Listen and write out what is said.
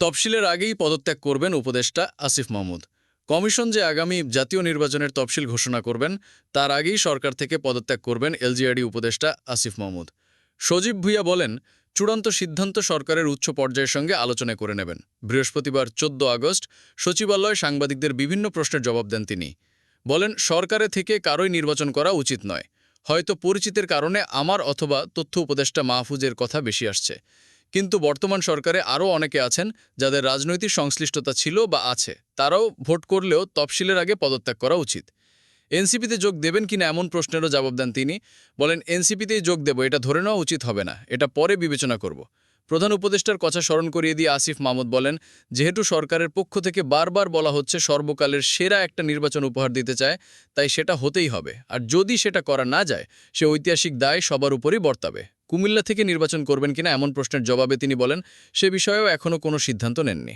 তফসিলের আগেই পদত্যাগ করবেন উপদেষ্টা আসিফ মাহমুদ। কমিশন যে আগামী জাতীয় নির্বাচনের তফসিল ঘোষণা করবেন, তার আগেই সরকার থেকে পদত্যাগ করবেন এলজিআরডি উপদেষ্টা আসিফ মাহমুদ। সজীব ভুইয়া বলেন, চূড়ান্ত সিদ্ধান্ত সরকারের উচ্চ পর্যায়ের সঙ্গে আলোচনা করে নেবেন। বৃহস্পতিবার চোদ্দ আগস্ট সচিবালয়ে সাংবাদিকদের বিভিন্ন প্রশ্নের জবাব দেন তিনি। বলেন, সরকারে থেকে কারোই নির্বাচন করা উচিত নয়। হয়তো পরিচিতের কারণে আমার অথবা তথ্য উপদেষ্টা মাহফুজের কথা বেশি আসছে। কিন্তু বর্তমান সরকারে আরও অনেকে আছেন যাদের রাজনৈতিক সংশ্লিষ্টতা ছিল বা আছে। তারাও ভোট করলেও তফসিলের আগে পদত্যাগ করা উচিত। এনসিপিতে যোগ দেবেন কিনা এমন প্রশ্নেরও জবাব দেন তিনি। বলেন, এনসিপিতেই যোগ দেব, এটা ধরে নেওয়া উচিত হবে না, এটা পরে বিবেচনা করব। প্রধান উপদেষ্টার কথা স্মরণ করিয়ে দিয়ে আসিফ মাহমুদ বলেন, যেহেতু সরকারের পক্ষ থেকে বারবার বলা হচ্ছে সর্বকালের সেরা একটা নির্বাচন উপহার দিতে চায়, তাই সেটা হতেই হবে। আর যদি সেটা করা না যায়, সে ঐতিহাসিক দায় সবার উপরই বর্তাবে। কুমিল্লা থেকে নির্বাচন করবেন কিনা এমন প্রশ্নের জবাবে তিনি বলেন, সে বিষয়েও এখনও কোনো সিদ্ধান্ত নেননি।